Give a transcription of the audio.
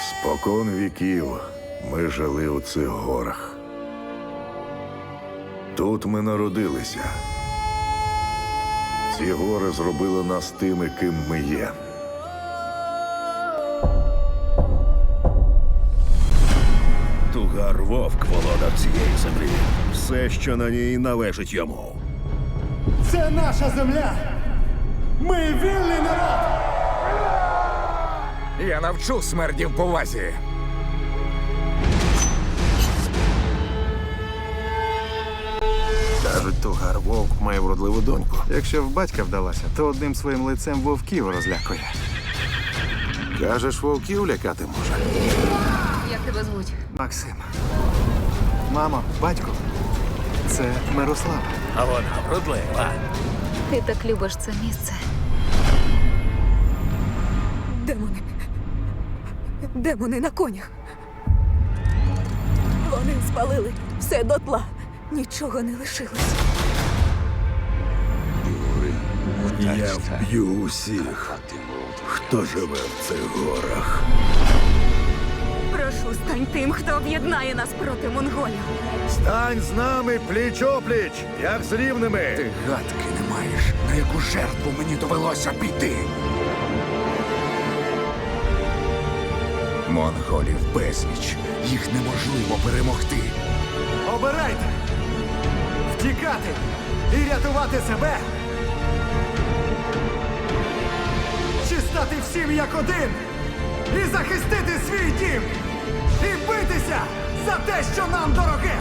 Спокон віків ми жили у цих горах. Тут ми народилися. Ці гори зробили нас тими, ким ми є. Тугар вовк володар цієї землі. Все, що на ній належить йому. Це наша земля. Ми вільний народ. Я навчу смердів повазі. Кажуть, тугар вовк має вродливу доньку. Якщо в батька вдалася, то одним своїм лицем вовків розлякує. Кажеш, вовків лякати може. Як тебе звуть? Максим. Мамо, батько. Це Мирослава. А вона вродлива. Ти так любиш це місце. Демони на конях. Вони спалили все дотла. Нічого не лишилось. Я вб'ю усіх, хто живе в цих горах. Прошу, стань тим, хто об'єднає нас проти монголів. Стань з нами пліч-опліч, як з рівними. Ти гадки не маєш, на яку жертву мені довелося піти. Монголів безліч. Їх неможливо перемогти. Обирайте. Втікати і рятувати себе. Чи стати всім як один і захистити свій дім. І битися за те, що нам дороге.